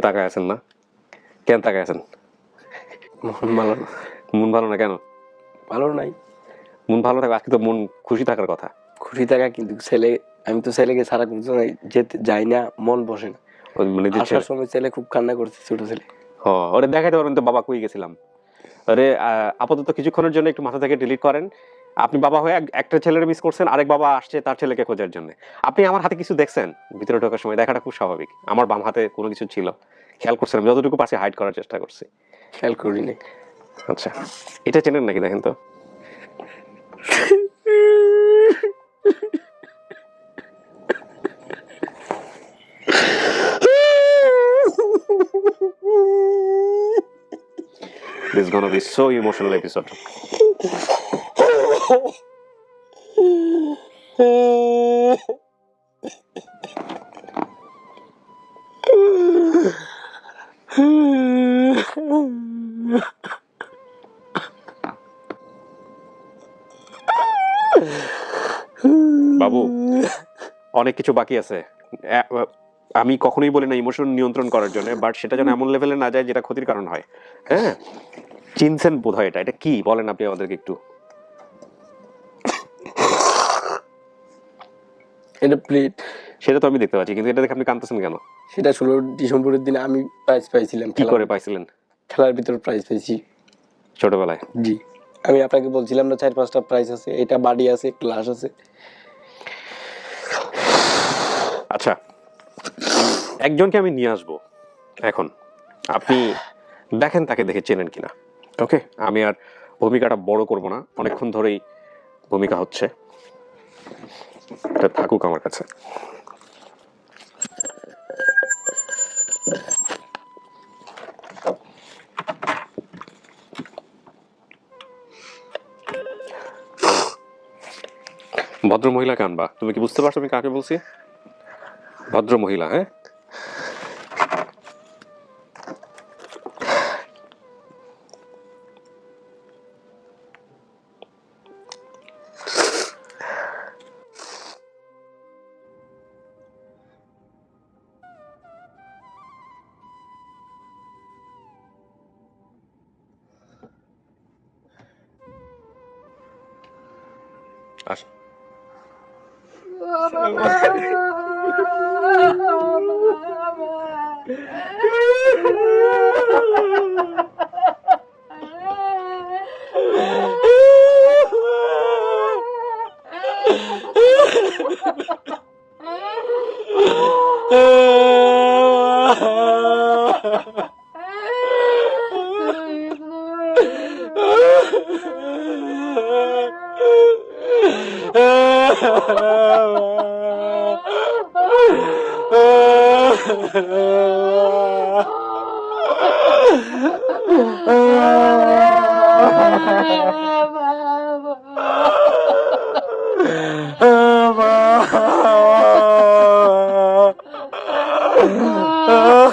তাকায় আছেন না? কেন তাকায় আছেন? মন ভালো মন ভালো না কেন? ভালো নাই। মন ভালো থাকবে আজকে তো মন খুশি থাকার কথা। খুশি থাকা কিন্তু ছেলে আমি তো ছেলেকে সারা কিন্তু যেতে যাই না মন বসে না। মানে আসার সময় ছেলে খুব কান্না করছে ছোট ছেলে। হ ওরে দেখাইতে পারবেন তো বাবা কই গেছিলাম। আরে আপাতত কিছুক্ষণের জন্য একটু মাথা থেকে ডিলিট করেন। আপনি বাবা হয়ে এক- একটা ছেলের মিস করছেন আরেক বাবা আসছে তার ছেলেকে খোঁজার জন্য। আপনি আমার হাতে কিছু দেখছেন? ভিতরে ঢোকার সময় দেখাটা খুব স্বাভাবিক। আমার বাম হাতে কোনো কিছু ছিল। খেয়াল করছেন আমি যতটুকু পাশে হাইড করার চেষ্টা করছি। খেয়াল করি নাই। আচ্ছা এটা চেনেন নাকি দেখেন তো? This is gonna be so emotional episode. বাবু, অনেক কিছু বাকি আছে। আমি কখনোই বলি না ইমোশন নিয়ন্ত্রণ করার জন্য, বাট সেটা যেন এমন লেভেলে না যায় যেটা ক্ষতির কারণ হয়। হ্যাঁ? চিনছেন বোধ হয় এটা। এটা কি? বলেন আপনি আমাদেরকে একটু। এটা প্লেট সেটা তো আমি দেখতে পাচ্ছি কিন্তু এটা দেখে আপনি কাঁদতেছেন কেন? সেটা ষোলো ডিসেম্বরের দিনে আমি প্রাইজ পাইছিলাম কি করে পাইছিলেন? খেলার ভিতরে প্রাইজ পেয়েছি ছোটবেলায়? জি। আমি আপনাকে বলছিলাম না চার পাঁচটা প্রাইজ আছে এটা বাড়ি আছে গ্লাস আছে। আচ্ছা একজনকে আমি নিয়ে আসব এখন। আপনি দেখেন তাকে দেখে চেনেন কিনা ওকে? আমি আর ভূমিকাটা বড় করব না অনেকক্ষণ ধরেই ভূমিকা হচ্ছে। এটা থাকুক আমার কাছে। ভদ্র মহিলা কানবা, তুমি কি বুঝতে পারছ আমি কাকে বলছি? ভদ্র মহিলা হ্যাঁ? আস।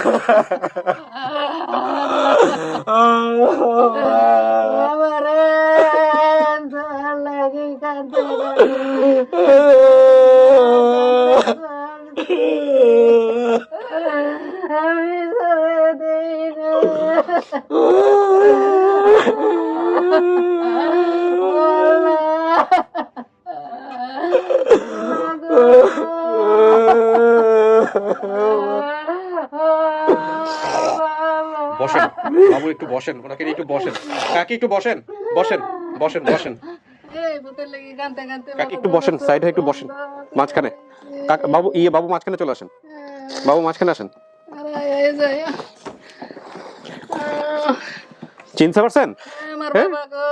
আমি বাবু একটু বসেন ওনাকে একটু বসেন। কাকি একটু বসেন বসেন বসেন বসেন। কাকি একটু বসেন সাইডে একটু বসেন মাঝখানে। বাবু ইয়ে বাবু মাঝখানে চলে আসেন। বাবু মাঝখানে আসেন। চিনতে পারছেন? আমার হ্যাঁ? বাবা গো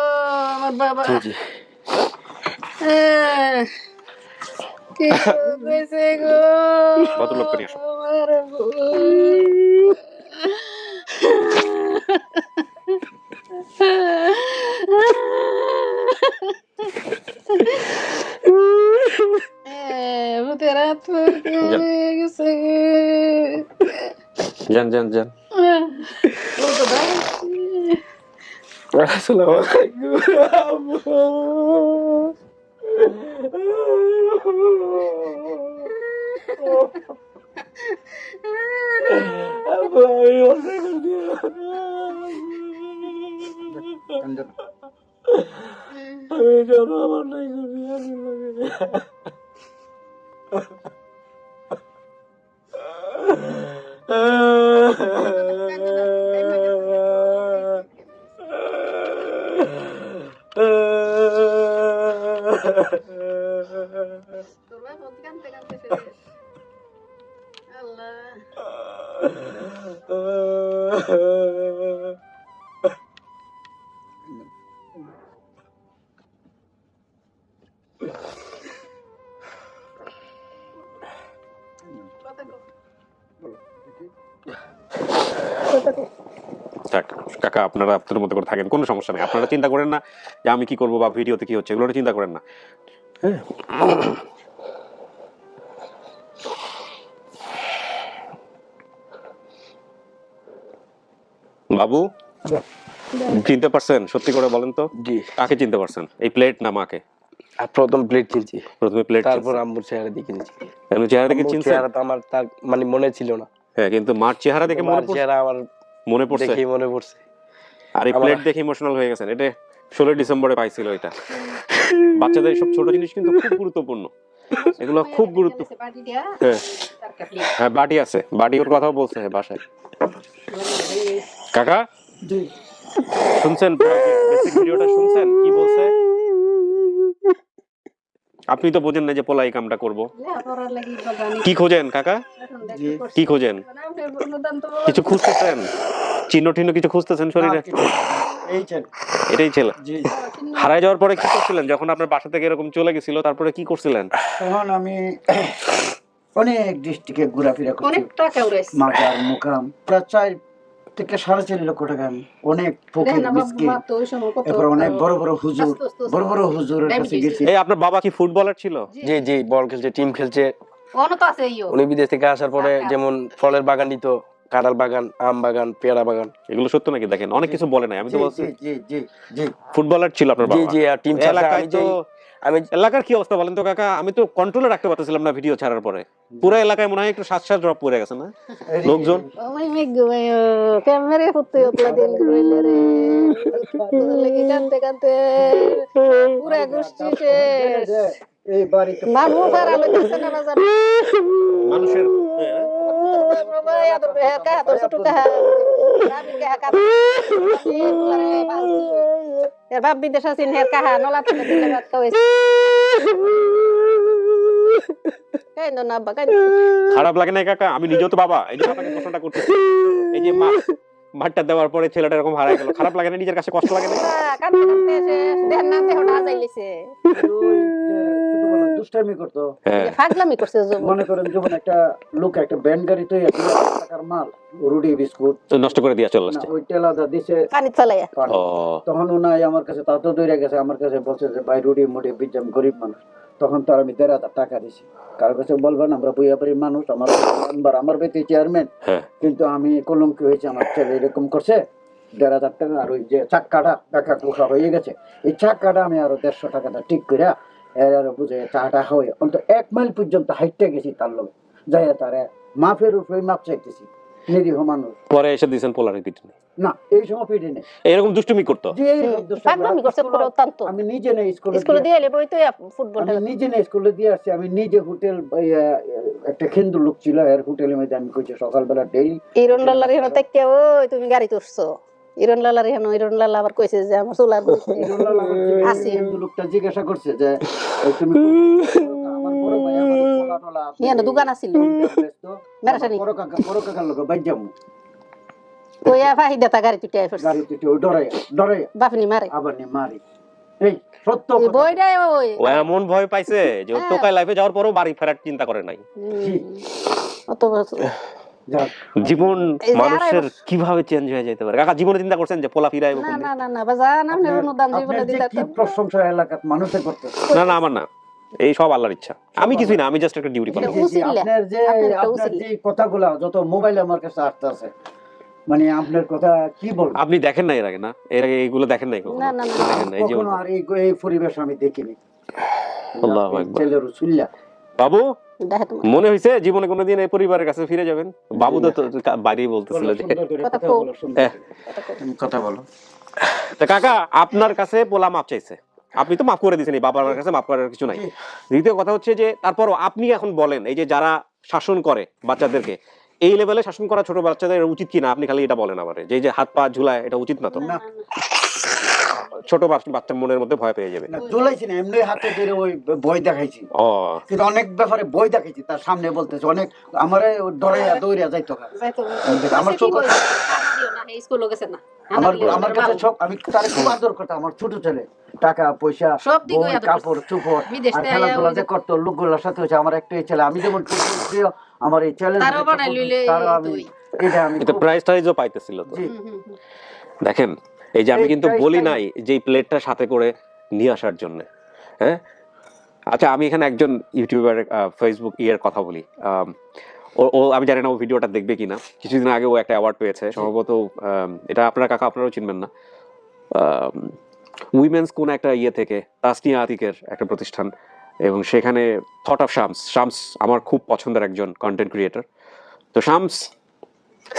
আমার বাবা জি জি। হ্যাঁ। কি কইছে গো ভদ্রলোককে নিয়ে আসো। আমার বউ। এ, ভূতের আত্মা হয়ে গেছে যান যান যান ও তো দাঁড়াচ্ছে। আসসালামু আলাইকুম আব্বু থাক কাকা আপনারা আপনাদের মতো করে থাকেন কোনো সমস্যা নেই। আপনারা চিন্তা করেন না যে আমি কি করব বা ভিডিওতে কি হচ্ছে এগুলো চিন্তা করেন না। হ্যাঁ। বাবু চিনতে পারছেন? সত্যি করে বলেন তো। জি। কাকে চিনতে পারছেন? এই প্লেট না মাকে? প্রথম প্লেট কিনছি। প্রথমে প্লেট তারপর আম্মুর চেহারা দিয়ে কিনছি। এমনি চেহারা দেখে আম্মুর চিনছেন? চেহারা তো আমার তার মানে মনে ছিল না। হ্যাঁ কিন্তু মার চেহারা দেখে মনে পড়ছে? চেহারা আমার মনে পড়ছে? দেখেই মনে পড়ছে। আর এই প্লেট দেখে ইমোশনাল হয়ে গেছেন। এটা ষোলোই ডিসেম্বরে পাইছিল এটা। বাচ্চাদের সব ছোট জিনিস কিন্তু খুব গুরুত্বপূর্ণ। এগুলো খুব গুরুত্ব হ্যাঁ। হ্যাঁ বাটি আছে। বাটি ওর কথাও বলছে হ্যাঁ বাসায়। কাকা? শুনছেন? ভিডিওটা শুনছেন? কি বলছে? আপনি তো বোঝেন না যে পোলা এই কামটা করব। জানি। কি খোঁজেন কাকা। কি খোঁজেন? কিছু খুঁজতেছেন? চিহ্ন টিহ্ন কিছু খুঁজতেছেন শরীরে? এটাই ছিল। হারাই যাওয়ার পরে কি করছিলেন? যখন আপনার বাসা থেকে এরকম চলে গেছিল তারপরে কি করছিলেন? তখন আমি অনেক ডিস্ট্রিক্টে ঘোরাফেরা করছি। অনেক টাকা উড়াইছে। মাজার মুকাম প্রায় থেকে সাড়ে চার লক্ষ টাকা আমি অনেক ফকির মিসকিন। এরপর অনেক বড় বড় হুজুর বড় বড় হুজুরের কাছে গেছি। এই আপনার বাবা কি ফুটবলার ছিল? জি। জি বল খেলছে টিম খেলছে। অন্য তো আছে। উনি বিদেশ থেকে আসার পরে আচ্ছা। যেমন ফলের বাগান দিত কাঁঠাল বাগান আম বাগান পেয়ারা বাগান। এগুলো সত্য নাকি দেখেন? অনেক কিছু বলে নাই আমি তো বলছি। জি জি জি জি। ফুটবলার ছিল আপনার জি বাবা? জি আর টিম এলাকায় তো আমি এলাকার কি অবস্থা বলেন তো কাকা আমি তো কন্ট্রোলে রাখতে পারতেছিলাম না ভিডিও ছাড়ার পরে পুরো এলাকায় মনে হয় একটু শ্বাস শ্বাস ড্রপ পড়ে গেছে না লোকজন ক্যামেরে ফুটতে ওতলা দিন রইলে রে লাগি কানতে কানতে পুরা গোষ্ঠী শেষ এই বাড়িতে মানুষ আর আলো দিচ্ছে না বাজার মানুষের বাবা ছোট এর বাপ বিদেশ আছেন হের কাহা নলা থেকে দিলে ভাত খাওয়াইছে কেন না খারাপ লাগে না কাকা? আমি নিজেও তো বাবা। এই যে আপনাকে প্রশ্নটা করতেছি। এই যে মা ভাতটা দেওয়ার পরে ছেলেটা এরকম হারাই গেল। খারাপ লাগে না নিজের কাছে কষ্ট লাগে না? কানতে কানতে এসে দেহ না দেহ যাইলিছে দুষ্টামি করতো। হ্যাঁ। ফাগলামি করছে মনে করেন একটা লোক একটা ব্যান্ড গাড়ি করে টাকার মাল রুটি বিস্কুট। নষ্ট করে দিয়া চলে আসছে। ওই টেলাদা দিছে। পানি চলাইয়া। তখন আমার কাছে তা তো দৌড়ে গেছে আমার কাছে বলছে যে ভাই মুড়ি বিজাম গরিব মানুষ। তখন তার আমি দেড় হাজার টাকা দিছি। কারোর কাছে বলবেন আমরা বইয়া মানুষ আমার মেম্বার আমার বেতে চেয়ারম্যান হ্যাঁ। কিন্তু আমি কলঙ্কি হয়েছে আমার ছেলে এরকম করছে দেড় হাজার টাকা আর ওই যে চাক্কাটা টাকা কুসা হয়ে গেছে। এই চাক্কাটা আমি আরও দেড়শো টাকাটা ঠিক করে এর বুঝে চাটা হয়ে অন্ত এক মাইল পর্যন্ত হাইটে গেছি তার লোক যাই তারে মাফের উপরে মাপ চাইতেছি নিরীহ মানুষ। পরে এসে দিয়েছেন পোলার না এই সময় নেই এরকম দুষ্টুমি করতো? করছে পুরো অত্যন্ত। আমি নিজে নেই স্কুলে স্কুলে দিয়ে এলে বই তো ফুটবল আমি নিজে না স্কুলে দিয়ে আসছি আমি নিজে হোটেল একটা খেন্দু লোক ছিল এর হোটেলের মধ্যে আমি কইছি সকালবেলা ডেইলি ওই তুমি গাড়ি তুলছো? আবার কইছে যে আমার চুলার বইছে লোকটা জিজ্ঞাসা করছে যে তুমি আমার বড় ভাই আমার পোলা টোলা আছে, দোকান আছিল ব্যস্ত। বড় কাকা বড় কাকার লোক বাইর যাব কইয়া ফাহি দেতা গাড়ি তুটে ফেরছে। গাড়ি তুই ডরাই ডরাই বাপনি মারে। আবার নি মারি। এই সত্য এই কথা। বইটাই ওই ও এমন ভয় পাইছে যে ও হ্যাঁ। লাইফে যাওয়ার পরও বাড়ি ফেরার চিন্তা করে নাই। অত জীবন মানুষের কীভাবে চেঞ্জ হয়ে যেতে পারে? কাকা জীবনে চিন্তা করছেন যে পোলা ফিরাইব না না না না বাজান আপনি অনুদান জীবনে দিতে কি প্রশংসা এলাকাত মানুষে করতে না না আমার না। এই সব আল্লাহর ইচ্ছা। আমি কিছুই না আমি জাস্ট একটা ডিউটি পালন। আপনার যে আপনার। যে কথাগুলা যত মোবাইলে আমার কাছে আসতে আছে মানে আপনার কথা কি বলব? আপনি দেখেন না এর আগে না? এর আগে এইগুলো দেখেন নাই না, না, না। দেখেন নাই জীবন। আর এই পরিবেশ আমি দেখিনি। আল্লাহু আকবার। বাবু? মনে হয়েছে জীবনে কোনোদিন এই পরিবারের কাছে ফিরে যাবেন? বাবু তো বাইরেই বলতেছিল যে কথা বলো, সুন্দর। করে। তুমি কথা বলো। তা কাকা আপনার কাছে পোলা মাপ চাইছে। আপনি তো মাফ করে দিয়েছেন এই বাবার কাছে মাফ করার কিছু নাই। দ্বিতীয় কথা হচ্ছে যে তারপরও আপনি এখন বলেন এই যে যারা শাসন করে বাচ্চাদেরকে এই লেভেলে শাসন করা ছোট বাচ্চাদের উচিত কিনা? আপনি খালি এটা বলেন আমারে যে এই যে হাত পা ঝুলায় এটা উচিত না তো? না। ছোট বাচ্চা- বাচ্চার মনের মধ্যে ভয় পেয়ে যাবে। না জ্বলাইছি না এমনি হাতে ধরে ওই বই দেখাইছি। ও। কিন্তু অনেক ব্যাপারে বই দেখাইছি তার সামনে বলতেছে অনেক আমারে ডরাইয়া দৌড়িয়া যাইতো আমার চোখ কইছে? দিও না, এই স্কুলে গেছে না। আমার আমার কাছে সব আমি তার খুব আদর করতাম আমার ছোট ছেলে। টাকা পয়সা কাপড় চুপড় বিদেশ আর খেলাধুলা যে করতো লোকগুলোর সাথে হচ্ছে আমার একটাই ছেলে। আমি যেমন আমার এই চ্যালেঞ্জ তারও বানাই লইলে তারও আমি। এটা টাইজও পাইতেছিল তো। দেখেন এই যে আমি কিন্তু বলি নাই যে প্লেটটা সাথে করে নিয়ে আসার জন্য হ্যাঁ? আচ্ছা আমি এখানে একজন ইউটিউবার ফেসবুক ইয়ের কথা বলি। ও আমি জানি না ও ভিডিওটা দেখবে কিনা। কিছুদিন আগে ও একটা অ্যাওয়ার্ড পেয়েছে। সম্ভবত এটা আপনার কাকা আপনারাও চিনবেন না। উইমেন্স কোন একটা ইয়ে থেকে তাসনিয়া আতিকের একটা প্রতিষ্ঠান। এবং সেখানে থট অফ শামস শামস আমার খুব পছন্দের একজন কন্টেন্ট ক্রিয়েটর তো শামস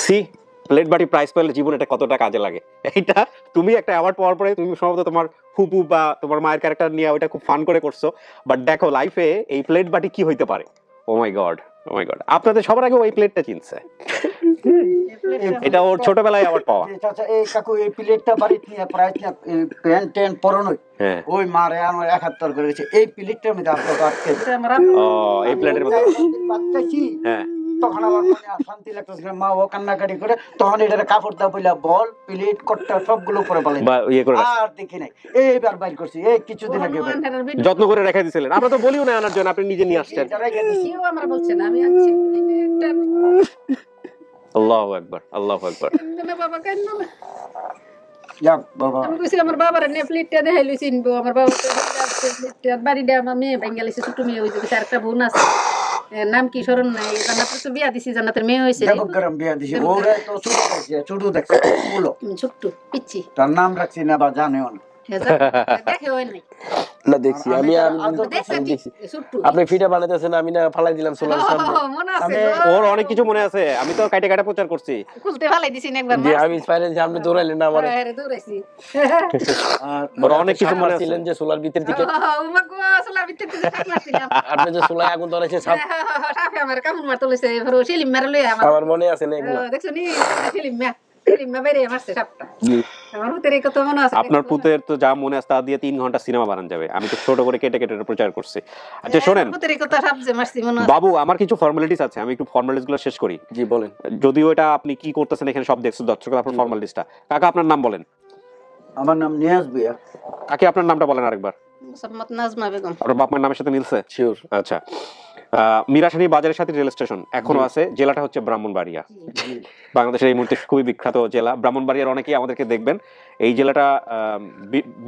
সি প্লেট বাটি প্রাইস পেলে জীবন এটা কতটা কাজে লাগে? এইটা তুমি একটা অ্যাওয়ার্ড পাওয়ার পরে তুমি সম্ভবত তোমার ফুপু বা তোমার মায়ের ক্যারেক্টার নিয়ে ওইটা খুব ফান করে করছ। বাট দেখো লাইফে এই প্লেট বাটি কি হইতে পারে? ও মাই গড ও মাই গড আপনাদের সবার আগে ওই প্লেটটা চিনছে এটা ওর ছোটবেলায় অ্যাওয়ার্ড পাওয়া। এই চাচা এই কাকু এই প্লেটটা বাড়িতে নিয়ে প্রাইস নিয়ে প্যান্ট ট্যান্ট পরানোই ওই মারে আমার একাত্তর করে গেছে। এই প্লেটটা মধ্যে আপনার আটকে ও এই প্লেটের মধ্যে। হ্যাঁ। তখন আমার মনে আর শান্তি লাগতেছিল মা ও কান্নাকাটি করে তখন এটার কাপড় দা বইলা বল প্লেট কট্টা সবগুলো পালাই বা ইয়ে। আর দেখি নাই। এইবার বাইর করছি। এই কিছুদিন আগে যত্ন করে রেখে দিয়েছিলেন আমরা তো বলিও না আনার জন্য আপনি নিজে নিয়ে আসছেন। এটা রেখে দিছি। কেউ আমরা বলছে না আমি আনছি। আল্লাহ একবার আল্লাহ একবার বাবা কেন না? যাক বাবা। আমি কইছি আমার বাবার নে প্লেটটা দেখাইলি চিনবো। আমার বাবা তো প্লেটটা বাড়িটা আমার মেয়ে বেঙ্গালিছে ছোট মেয়ে হয়েছে কইছে আরেকটা বোন আছে। নাম কি স্মরণ নাই জান্নাতের তো বিয়া দিছি জান্নাতের মেয়ে হয়েছে দেবক গরম বিয়া দিছি। ওরে তো ছোট দেখছে ছোট দেখছে ছোট। ছোট্ট পিচ্ছি। তার নাম রাখছি না বা জানেও না। হ্যাঁ, যা- দেখে হয় নাই না দেখছি। আমি আমি আদর দেখছে আমি দেখছি। ছোট্ট আপনি ফিটা বানাইতেছেন আমি না ফালাই দিলাম সোলার সামনে মনে আছে আমি- গো। ওর অনেক কিছু মনে আছে। আমি তো কাটে কাটে প্রচার করছি। খুলতে ভালাই দিছি একবার যে আমি পাইলেন যে আপনি দৌড়াইলেন না আমার। হ্যাঁ, দৌড়াইছি। আর অনেক কিছু মনে আছে। ছিলেন যে সোলার ভিতর ভিতর থেকে আপনি যে আগুন ধরাইছে সাপ সাপে আমার কামড় মারতে লইছে সেলিম মারা আমার আমার মনে আছে না এগুলো। দেখছ নি? সেলিম মা আপনার পুতের তো যা মনে আছে তা দিয়ে তিন ঘণ্টা সিনেমা বানান যাবে। আমি তো ছোট করে কেটে কেটে প্রচার করছি। আচ্ছা শোনেন। আমার ভিতরে কত সাপ যে মারছি মনে আছে। বাবু আমার কিছু ফর্মালিটিস আছে আমি একটু ফর্মালিটিসগুলো শেষ করি। জি বলেন। যদিও এটা আপনি কি করতেছেন এখানে সব দেখছ দর্শক আপনার ফর্মালিটিসটা কাকা আপনার নাম বলেন। আমার নাম নিয়াজ বিয়া কাকে আপনার নামটা বলেন আরেকবার। মোসাম্মদ নাজমা বেগম। আপনার বাপ মায়ের নামের সাথে মিলছে? শিওর আচ্ছা। মিরাশানি বাজারের সাথে রেল স্টেশন এখনও আছে। জেলাটা হচ্ছে ব্রাহ্মণবাড়িয়া। বাংলাদেশের এই মুহূর্তে খুবই বিখ্যাত জেলা। ব্রাহ্মণবাড়িয়ার অনেকেই আমাদেরকে দেখবেন। এই জেলাটা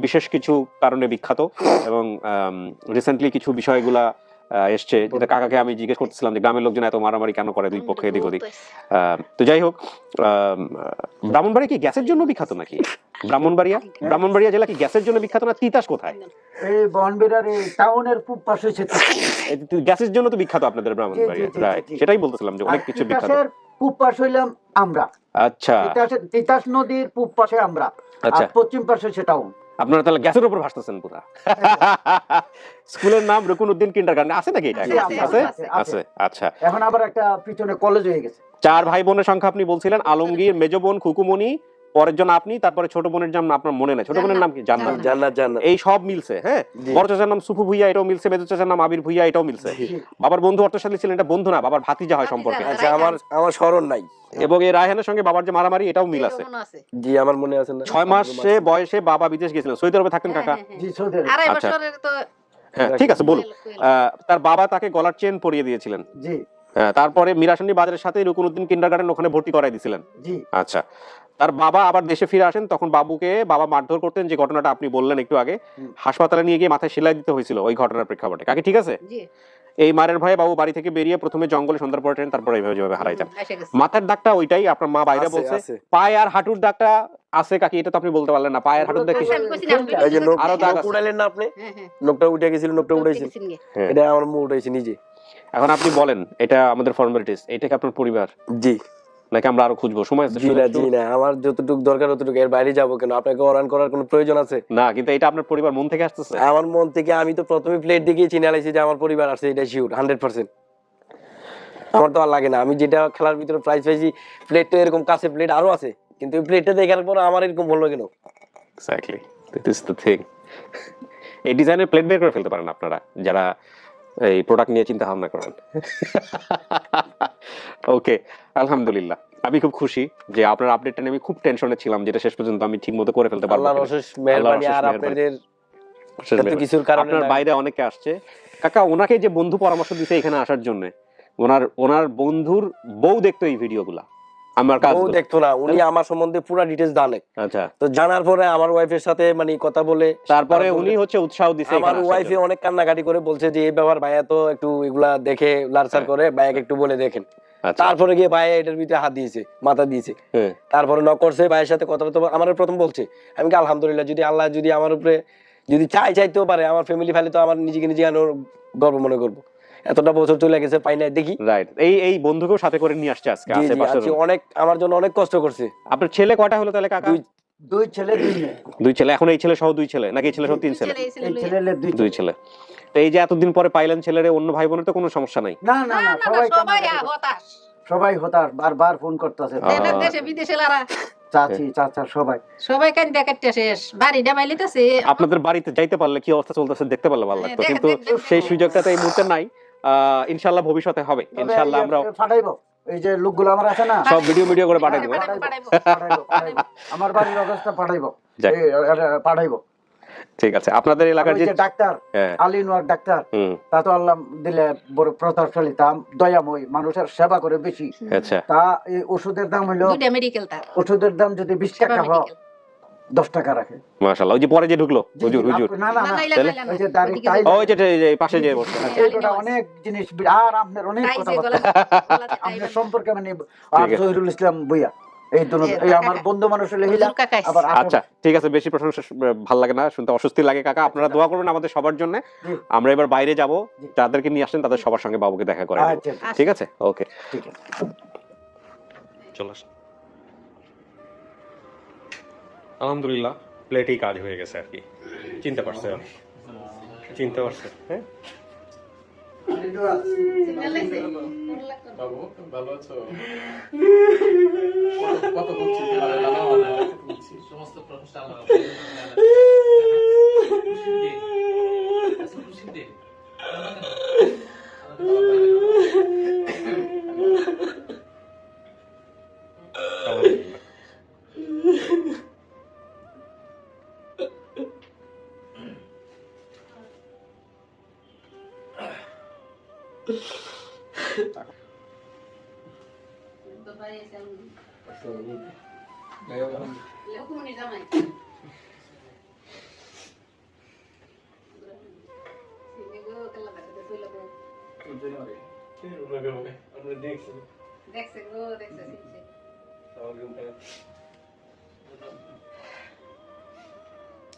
বিশেষ কিছু কারণে বিখ্যাত এবং রিসেন্টলি কিছু বিষয়গুলা এসছে। যেটা কাকাকে আমি জিজ্ঞেস করতেছিলাম যে গ্রামের লোকজন এত মারামারি কেন করে দুই পক্ষে এদিক ওদিক? আহ, তো যাই হোক আম, ব্রাহ্মণবাড়িয়া কি গ্যাসের জন্য বিখ্যাত নাকি? ব্রাহ্মণবাড়িয়া? ব্রাহ্মণবাড়িয়া জেলা কি গ্যাসের জন্য বিখ্যাত না তিতাস কোথায়? এই বনবিরার টাউনের পূব পাশে গ্যাসের জন্য তো বিখ্যাত আপনাদের ব্রাহ্মণবাড়িয়া রাইট সেটাই বলতেছিলাম যে অনেক কিছু বিখ্যাত। পূব পাশ হইলাম আমরা। আচ্ছা। তিতাস নদীর পূব পাশে আমরা। আচ্ছা। আর পশ্চিম পাশে টাউন। আপনারা তাহলে গ্যাসের উপর ভাসতেছেন পুরা। স্কুলের নাম রুকুনুদ্দিন কিন্ডার আছে নাকি এটা? আছে, আছে, আচ্ছা। এখন আবার একটা পিছনে কলেজ হয়ে গেছে। চার ভাই বোনের সংখ্যা আপনি বলছিলেন আলমগীর মেজ বোন খুকুমনি পরের জন আপনি তারপরে ছোট বোনের নাম আপনার মনে নেই। ছোট বোনের নাম কি? জান্নাত। জান্নাত। জান্নাত এই সব মিলছে হ্যাঁ? বড় চাচার নাম সুফু ভুইয়া এটাও মিলছে। মেজর চাচার নাম আবির ভুইয়া এটাও মিলছে। বাবার বন্ধু অর্থশালী ছিলেন এটা বন্ধু না বাবার ভাতিজা হয় সম্পর্কে। আচ্ছা আমার আমার স্মরণ নাই। এবং এই রায়হানের সঙ্গে বাবার যে মারামারি এটাও মিল আছে। জি আমার মনে আছে না। ছয় মাসে বয়সে বাবা বিদেশ গেছিলেন। সৌদি আরবে থাকতেন কাকা? হ্যাঁ, হ্যাঁ, জি সৌদি আরব। আড়াই আচ্ছা। বছরের তো হ্যাঁ ঠিক আছে বলুন। তার বাবা তাকে গলার চেন পরিয়ে দিয়েছিলেন। জি। হ্যাঁ, তারপরে মিরাশানি বাজারের সাথে রুকুনুদ্দিন কিন্ডার গার্ডেন ওখানে ভর্তি করাই দিয়েছিলেন জি। আচ্ছা। তার বাবা আবার দেশে ফিরে আসেন তখন বাবুকে বাবা মারধর করতেন যে ঘটনাটা আপনি বললেন একটু আগে। হাসপাতালে নিয়ে গিয়ে মাথায় সেলাই দিতে হয়েছিল ওই ঘটনার প্রেক্ষাপটে। কাকে ঠিক আছে? এই মারের ভয়ে বাবু বাড়ি থেকে বেরিয়ে প্রথমে জঙ্গলে সন্ধ্যার পরে ট্রেন তারপরে এইভাবে যেভাবে হারাই যান। মাথার দাগটা ওইটাই আপনার মা বাইরে বলছে পায়ে আর হাঁটুর দাগটা আছে কাকি এটা তো আপনি বলতে পারলেন না পায়ের হাঁটুর দাগ কি? আচ্ছা, এই যে নোক আরও দাগ উড়াইলেন না আপনি? হ্যাঁ, হ্যাঁ। নোকটা উঠে গেছিল নোকটা লোক। হ্যাঁ। এটা আমার মুখ উঠাইছে নিজে। এখন আপনি বলেন এটা আমাদের ফর্মালিটিস এটা কি আপনার পরিবার? জি। নাকি আমরা আরও খুঁজবো? সময় আছে জি না আমার যতটুকু দরকার ততটুকু এর বাইরে যাব কেন? আপনাকে অরান করার কোনো প্রয়োজন আছে? না কিন্তু এটা আপনার পরিবার মন থেকে আসতেছে? আমার মন থেকে আমি তো প্রথমে প্লেট চিনে আলাইছি যে আমার পরিবার আছে এটা শিওর হান্ড্রেড পার্সেন্ট আমার তো আর লাগে না আমি যেটা খেলার ভিতরে প্রাইজ পাইছি প্লেট তো এরকম কাছে প্লেট আরও আছে কিন্তু ওই প্লেটটা দেখার পর আমার এরকম হলো কেন? এক্স্যাক্টলি দিস দ্য থিং এই ডিজাইনের প্লেট বের করে ফেলতে পারেন আপনারা যারা এই প্রোডাক্ট নিয়ে চিন্তা ভাবনা করেন। ওকে আলহামদুলিল্লাহ। আমি খুব খুশি যে আপনার আপডেটটা নিয়ে আমি খুব টেনশনে ছিলাম যেটা শেষ পর্যন্ত আমি ঠিক মতো করে ফেলতে পারলাম আল্লাহর অশেষ মেহরবানি আর আপনাদের কিছুর কারণে আপনার বাইরে অনেকে আসছে। কাকা ওনাকে যে বন্ধু পরামর্শ দিছে এখানে আসার জন্য ওনার ওনার বন্ধুর বউ দেখতো এই ভিডিওগুলা আমার কাজ বউ দেখতো না উনি আমার সম্বন্ধে পুরো ডিটেলস জানে। আচ্ছা। তো জানার পরে আমার ওয়াইফের সাথে মানে কথা বলে তারপরে উনি হচ্ছে উৎসাহ দিছে আমার ওয়াইফে অনেক কান্নাকাটি করে বলছে যে এই ব্যাপার ভাইয়া তো একটু এগুলা দেখে লারসার হ্যাঁ। করে ভাইয়াকে একটু বলে দেখেন। আচ্ছা। তারপরে গিয়ে ভাইয়া এটার ভিতরে হাত দিয়েছে মাথা দিয়েছে। হ্যাঁ। তারপরে নক করছে ভাইয়ের সাথে কথা বলতে আমার প্রথম বলছে আমি কি আলহামদুলিল্লাহ যদি আল্লাহ যদি আমার উপরে যদি চাই চাইতেও পারে আমার ফ্যামিলি ফ্যামিলি তো আমার নিজেকে নিজে গর্ব মনে করব। এতটা বছর চলে গেছে পাই না দেখি। রাইট এই এই বন্ধুকেও সাথে করে নিয়ে আসছে আজকে আশেপাশের অনেক আমার জন্য অনেক কষ্ট করছে। আপনার ছেলে কয়টা হলো তাহলে কাকা? দুই দুই ছেলে দুই মেয়ে দুই ছেলে এখন এই ছেলে সহ দুই ছেলে নাকি এই ছেলে সহ তিন ছেলে? ছেলে, এই ছেলে দুই দুই ছেলে। তো এই যে এতদিন পরে পাইলেন ছেলেরে অন্য ভাই বোনের তো কোনো সমস্যা নাই? না না না, সবাই সবাই হতাশ। সবাই হতাশ বারবার ফোন করতেছে। দেশে বিদেশে লারা। চাচি চাচা সবাই। সবাই কান্দা কাটতে শেষ বাড়িটা মাইলিতেছে আপনাদের বাড়িতে যাইতে পারলে কি অবস্থা চলতেছে দেখতে পারলে ভালো লাগতো। হ্যাঁ, কিন্তু সেই সুযোগটা তো এই মুহূর্তে নাই। ইনশাল্লাহ ভবিষ্যতে হবে। ইনশাল্লাহ আমরা ফাটাইবো এই যে লোকগুলো আমার আছে না? সব ভিডিও ভিডিও করে পাঠাই দেবো পাঠাইবো, পাঠাইবো। পাঠাইবো, পাঠাইবো। আমার বাড়ির অবস্থা পাঠাইবো। পাঠাইবো। ঠিক আছে। আপনাদের এলাকার যে ডাক্তার হ্যাঁ। আলী নোয়ার ডাক্তার। তা তো আল্লাহ দিলে বড় প্রতাপশালী তা দয়াময় মানুষের সেবা করে বেশি। আচ্ছা। তা এই ওষুধের দাম তার। ওষুধের দাম যদি বিশ টাকা হয়। দশ টাকা রাখে। মাশাআল্লাহ ওই যে পরে যে ঢুকলো হুজুর হুজুর। না না না? ওই যে দাড়ি টাই- যে- ও এই যে এই পাশে যে বসে আচ্ছা। এই অনেক জিনিস আর আপনার অনেক কথা আপনার সম্পর্কে মানে আর জহিরুল ইসলাম বইয়া এই দুনো এই আমার বন্ধু মানুষ হলে। আবার আচ্ছা ঠিক আছে বেশি প্রশংসা ভালো লাগে না শুনতে অস্বস্তি লাগে কাকা। আপনারা দোয়া করবেন আমাদের সবার জন্য। আমরা এবার বাইরে যাব। যাদেরকে নিয়ে আসেন তাদের সবার সঙ্গে বাবুকে দেখা করে আচ্ছা ঠিক আছে? ওকে। ঠিক আছে। চলে আলহামদুলিল্লাহ প্লেটেই কাজ হয়ে গেছে আর কি চিনতে পারছে চিনতে পারছে হ্যাঁ সিগন্যাল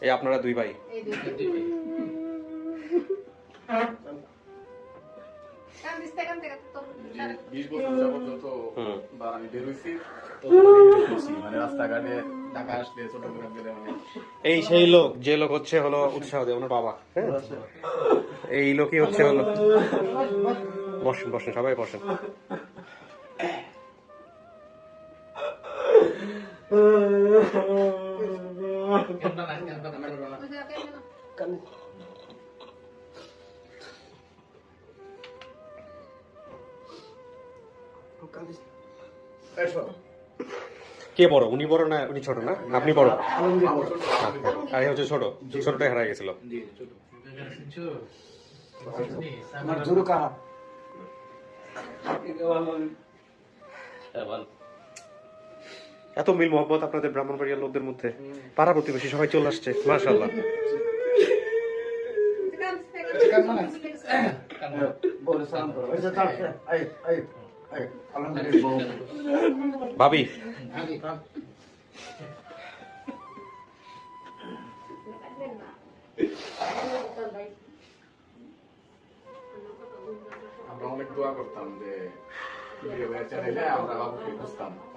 এই আপনারা দুই ভাই। বিশ বছর যাবত যত বার আমি মানে রাস্তাঘাটে ঢাকা আসলে চট্টগ্রাম গেলে এই সেই লোক যে লোক হচ্ছে হলো উৎসাহ দেয় ওনার বাবা হ্যাঁ? এই লোকই হচ্ছে হলো বসেন বসেন সবাই বসেন। কে বড়? উনি বড় না উনি ছোট না? আপনি বড়? আর হচ্ছে ছোট। ছোটটাই হারাই গেছিল। এত মিল মোহব্বত আপনাদের ব্রাহ্মণবাড়িয়ার লোকদের মধ্যে। পাড়া প্রতিবেশী সবাই চলে আসছে কান্দতে কান্দতে। বলে সালাম করো ওই যে তারপরে, এই এই এই। ভাবি।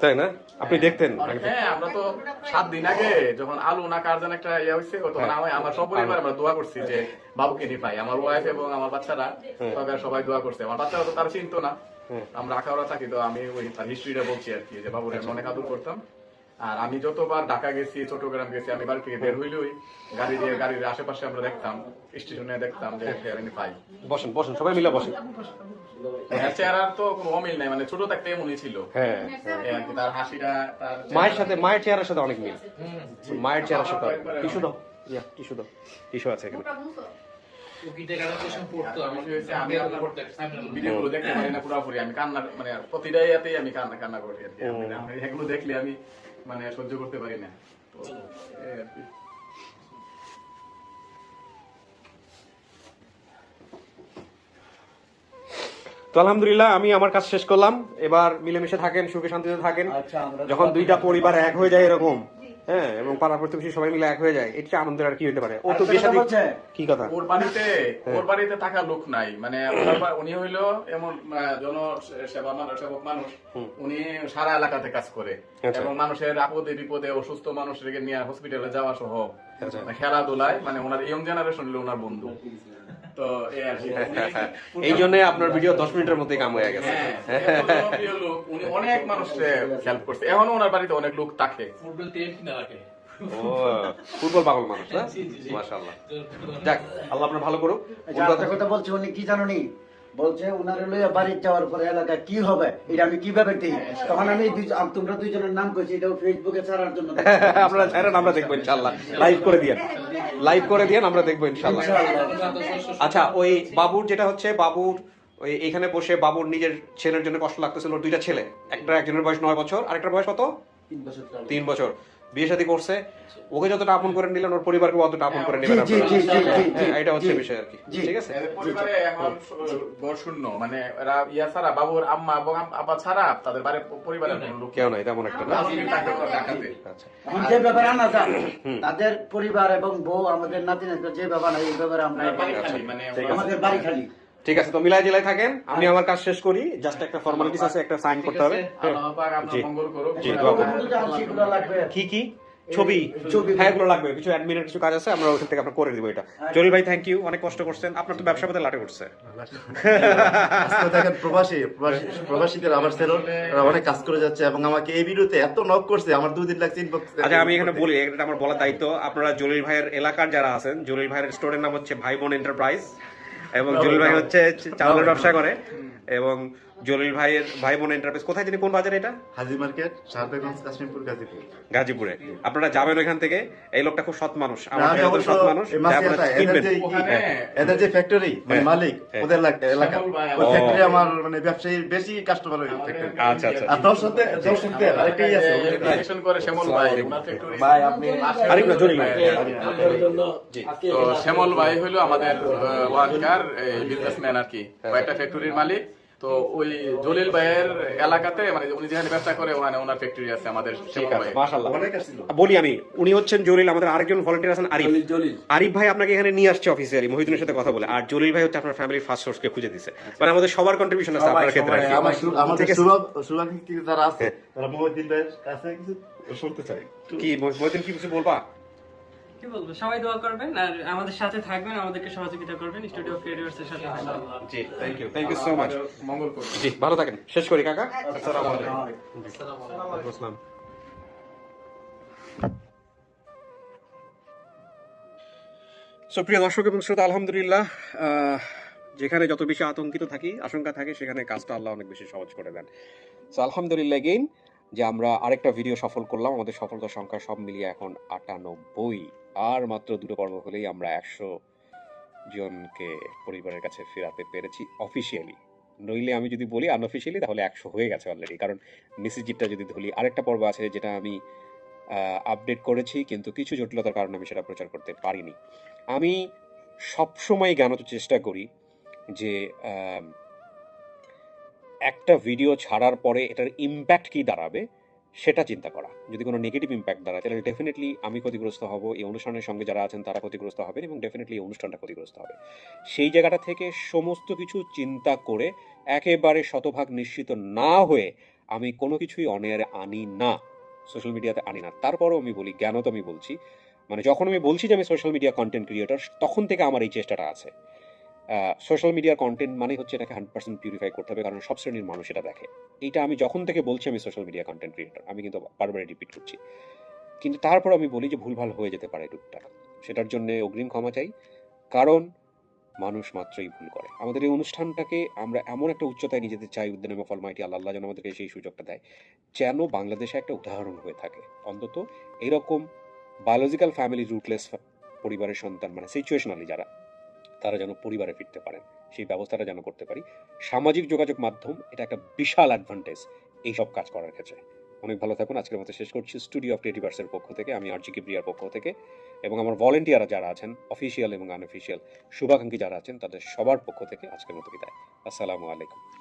তাই না? আপনি দেখতেন হ্যাঁ আমরা তো সাত দিন আগে যখন আলু না কার যেন একটা ইয়ে হয়েছে তখন হ্যাঁ। আমি আমার সব পরিবার আমরা দোয়া করছি যে বাবুকে নি পাই। আমার ওয়াইফ এবং আমার বাচ্চারা তবে সবাই দোয়া করছে। আমার বাচ্চারা তো তার চিনতো না। হ্যাঁ। আমরা আঁকাওড়া থাকি তো আমি ওই তার হিস্ট্রিটা বলছি আর কি যে বাবুর আমি অনেক আদর করতাম। আর আমি যতবার ঢাকা গেছি চট্টগ্রাম গেছি আমি বাড়ি থেকে বের হইলেই গাড়ি দিয়ে গাড়ির আশেপাশে আমরা দেখতাম স্টেশনে দেখতাম যে আমি পাই। বসেন বসেন সবাই মিলে বসেন। হ্যাঁ, চেহারার তো কোনো অমিল নাই মানে ছোট থাকতে এমনই ছিল। হ্যাঁ। তার হাসিটা তার মায়ের সাথে মায়ের চেহারার সাথে অনেক মিল। মায়ের চেহারার সাথে টিস্যু দাও। টিস্যু দাও। টিস্যু আছে এখানে। দেখলে আমি মানে সহ্য করতে পারি না। তো এই আর কি। তো আলহামদুলিল্লাহ আমি আমার কাজ শেষ করলাম। এবার মিলেমিশে থাকেন সুখে শান্তিতে থাকেন। আচ্ছা যখন দুইটা পরিবার এক হয়ে যায় এরকম। হ্যাঁ এবং পাড়া প্রতিবেশী সবাই মিলে এক হয়ে যায়। এটা আনন্দের আর কি হতে পারে। ও তো বলছে? কি কথা? ওর বাড়িতে ওর বাড়িতে থাকা লোক নাই। মানে উনি হইল এমন জন সেবা মানুষ সেবক মানুষ। উনি সারা এলাকাতে কাজ করে। আচ্ছা। এবং মানুষের আপদে বিপদে অসুস্থ মানুষকে নিয়ে হসপিটালে যাওয়া সহ। খেলাধুলায় মানে ওনার ইয়ং জেনারেশন হলো ওনার বন্ধু। তো এই আর কি। এই জন্য আপনার ভিডিও দশ মিনিটের মধ্যে কাম হয়ে গেছে। হ্যাঁ, উনি অনেক মানুষকে হেল্প করছে। এখনও ওনার বাড়িতে অনেক লোক থাকে। ফুটবল টিম কিনা রাখে ও ফুটবল পাগল মানুষ না মাশাআল্লাহ। যাক আল্লাহ আপনার ভালো করুক। আচ্ছা, কথা বলছি উনি কি জানো নি? বলছে উনারে লইয়া বাড়ি যাওয়ার পরে এলাকায় কি হবে? এটা আমি কীভাবে দিই তখন আমি তোমরা দুইজনের নাম কইছি এটাও ফেসবুকে ছাড়ার জন্য। আপনারা ছাড়েন আমরা দেখব ইনশাল্লাহ লাইভ করে দিয়েন। লাইভ করে দিয়েন আমরা দেখব ইনশাল্লাহ আচ্ছা ওই বাবুর যেটা হচ্ছে বাবুর ওই এখানে বসে বাবুর নিজের ছেলের জন্য কষ্ট লাগতেছিল দুইটা ছেলে। একটা একজনের বয়স নয় বছর আরেকটার বয়স কত? তিন বছর। বিয়ে শাদী করছে ওকে যতটা আপন করে নিলেন ওর পরিবারকে অতটা আপন করে নেবেন জি, জি, জি, জি, জি, জি, হ্যাঁ, এটা হচ্ছে বিষয় আর কি। ঠিক আছে? পরিবারে এখন ঘর শূন্য মানে এরা ইয়া ছাড়া বাবুর আম্মা এবং আপা ছাড়া তাদের বাড়ির পরিবারের কোনো লোক কেউ নাই। তেমন একটা আচ্ছা। এখন যে ব্যাপারে আনা যায় তাদের পরিবার এবং বউ আমাদের নাতি নাতি যে ব্যাপার নাই এই ব্যাপারে আমরা মানে আমাদের বাড়ি খালি। ঠিক আছে তো মিলাই জেলায় থাকেন। আমি আমার কাজ শেষ করি। জাস্ট একটা ফর্মালিটিস আছে একটা সাইন করতে হবে। আল্লাহ পাক আপনার জি। মঙ্গল করুক। জি, দোয়া করুন। ওগুলো যা সেগুলো লাগবে কি কি? ছবি? ছবি। হ্যাঁ এগুলো লাগবে। কিছু অ্যাডমিনের কিছু কাজ আছে আমরা ওখান থেকে আপনার করে দিব এটা। জলিল ভাই থ্যাংক ইউ অনেক কষ্ট করছেন। আপনার তো ব্যবসা পথে লাটে উঠছে। দেখেন প্রবাসী প্রবাসী- প্রবাসীদের আমার ছেলে ওরা অনেক কাজ করে যাচ্ছে এবং আমাকে এই ভিডিওতে এত নক করছে আমার দুদিন লাগছে ইনবক্স আচ্ছা আমি এখানে বলি এটা আমার বলার দায়িত্ব। আপনারা জলিল ভাইয়ের এলাকার যারা আছেন জলিল ভাইয়ের স্টোরের নাম হচ্ছে ভাই বোন এন্টারপ্রাইজ এবং জলিল ভাই হচ্ছে চাউলের ব্যবসা করে এবং জলিল ভাইয়ের ভাই বোন এন্টারপ্রাইজ কোথায় তিনি? কোন বাজারে এটা? হাজি মার্কেট শারদাগঞ্জ কাশ্মীরপুর গাজীপুর। গাজীপুরে। আপনারা যাবেন ওইখান থেকে? এই লোকটা খুব সৎ মানুষ আমার সৎ মানুষ। এই যা মাসিয়াটা, আপনারা এদের যে ফ্যাক্টরি মানে হ্যাঁ। মালিক হ্যাঁ। ওদের এলাকা- ওই ফ্যাক্টরি আমার মানে ব্যবসায়ী বেশি কাস্টমার ওই ফ্যাক্টরি আচ্ছা আচ্ছা। আর দর্শকদের দর্শকদের আরেকটাই আছে ওদের করে শ্যামল ভাই ভাই আপনি আরেক না, জলিল ভাই। জন্য তো শ্যামল ভাই হইল আমাদের ওয়ার্কার বিজনেসম্যান আর কি। কয়েকটা ফ্যাক্টরির মালিক। তো ওই জলিল ভাইয়ের এলাকাতে মানে উনি যেখানে ব্যবসা করে ওখানে ওনার ফ্যাক্টরি আছে আমাদের ঠিক আছে মাশাআল্লাহ। বলি আমি উনি হচ্ছেন জলিল আমাদের আরেকজন ভলান্টিয়ার আছেন আরিফ। আরিফ ভাই আপনাকে এখানে নিয়ে আসছে অফিসিয়ালি মহিদিনের সাথে কথা বলে। আর জলিল ভাই হচ্ছে আপনার ফ্যামিলির ফার্স্ট সোর্সকে খুঁজে দিছে। মানে আমাদের সবার কন্ট্রিবিউশন আছে আপনার ক্ষেত্রে। আর আমাদের আছে। সুভাগ সুভাগী যারা আছে তারা মহিউদ্দিন ভাইয়ের কাছে কিছু শুনতে চাই কি মহিদিন কি কিছু বলবা? কি বলব সবাই দোয়া করবেন আর আমাদের সাথে থাকবেন আমাদেরকে সহযোগিতা করবেন স্টুডিও ক্রিয়েটর্স এর সাথে জি thank you thank you so much মঙ্গল করুন জি ভালো থাকেন। শেষ করি কাকা? আসসালামু আলাইকুম। আসসালাম সুপ্রিয় দর্শক এবং শ্রোতা আলহামদুলিল্লাহ যেখানে যত বেশি আতঙ্কিত থাকি আশঙ্কা থাকে সেখানে কাজটা আল্লাহ অনেক বেশি সহজ করে দেন। সো আলহামদুলিল্লাহ গেইন যে আমরা আরেকটা ভিডিও সফল করলাম আমাদের সফলতার সংখ্যা সব মিলিয়ে এখন আটানব্বই। আর মাত্র দুটো পর্ব হলেই আমরা একশো জনকে পরিবারের কাছে ফেরাতে পেরেছি অফিসিয়ালি নইলে আমি যদি বলি আনঅফিসিয়ালি তাহলে একশো হয়ে গেছে অলরেডি কারণ মেসেজিটটা যদি ধরি, আরেকটা পর্ব আছে যেটা আমি আপডেট করেছি, কিন্তু কিছু জটিলতার কারণে আমি সেটা প্রচার করতে পারিনি। আমি সবসময় জ্ঞানত চেষ্টা করি যে একটা ভিডিও ছাড়ার পরে এটার ইম্প্যাক্ট কি দাঁড়াবে সেটা চিন্তা করা। যদি কোনো নেগেটিভ ইম্প্যাক্ট দাঁড়ায়, তাহলে ডেফিনেটলি আমি ক্ষতিগ্রস্ত হব, এই অনুষ্ঠানের সঙ্গে যারা আছেন তারা ক্ষতিগ্রস্ত হবেন এবং ডেফিনেটলি এই অনুষ্ঠানটা ক্ষতিগ্রস্ত হবে। সেই জায়গাটা থেকে সমস্ত কিছু চিন্তা করে একেবারে শতভাগ নিশ্চিত না হয়ে আমি কোনো কিছুই অনেয়ারে আনি না সোশ্যাল মিডিয়াতে আনি না। তারপরও আমি বলি জ্ঞানত আমি বলছি। মানে যখন আমি বলছি যে আমি সোশ্যাল মিডিয়া কন্টেন্ট ক্রিয়েটর তখন থেকে আমার এই চেষ্টাটা আছে। সোশ্যাল মিডিয়ার কন্টেন্ট মানে হচ্ছে এটাকে হান্ড্রেড পার্সেন্ট পিউরিফাই করতে হবে, কারণ সব শ্রেণির মানুষ এটা দেখে। এইটা আমি যখন থেকে বলছি আমি সোশ্যাল মিডিয়া কন্টেন্ট ক্রিয়েটর আমি কিন্তু বারবার রিপিট করছি। কিন্তু তারপর আমি বলি যে ভুলভাল হয়ে যেতে পারে টুকটাক সেটার জন্য অগ্রিম ক্ষমা চাই, কারণ মানুষ মাত্রই ভুল করে। আমাদের এই অনুষ্ঠানটাকে আমরা এমন একটা উচ্চতায় নিয়ে যেতে চাই, উদ্দিন ফল মাইটি আল্লাহ আল্লাহ যেন আমাদেরকে সেই সুযোগটা দেয়, যেন বাংলাদেশে একটা উদাহরণ হয়ে থাকে। অন্তত এরকম বায়োলজিক্যাল ফ্যামিলি রুটলেস পরিবারের সন্তান মানে সিচুয়েশনালি যারা তারা যেন পরিবারে ফিরতে পারেন, সেই ব্যবস্থাটা যেন করতে পারি। সামাজিক যোগাযোগ মাধ্যম, এটা একটা বিশাল অ্যাডভান্টেজ এইসব কাজ করার ক্ষেত্রে। অনেক ভালো থাকুন, আজকের মতো শেষ করছি স্টুডিও অফ ক্রিয়েটিভার্সের পক্ষ থেকে, আমি আরজি কিপ্রিয়ার পক্ষ থেকে এবং আমার ভলেন্টিয়ার যারা আছেন অফিসিয়াল এবং আনঅফিসিয়াল শুভাকাঙ্ক্ষী যারা আছেন, তাদের সবার পক্ষ থেকে আজকের মতো বিদায়। আসসালামু আলাইকুম।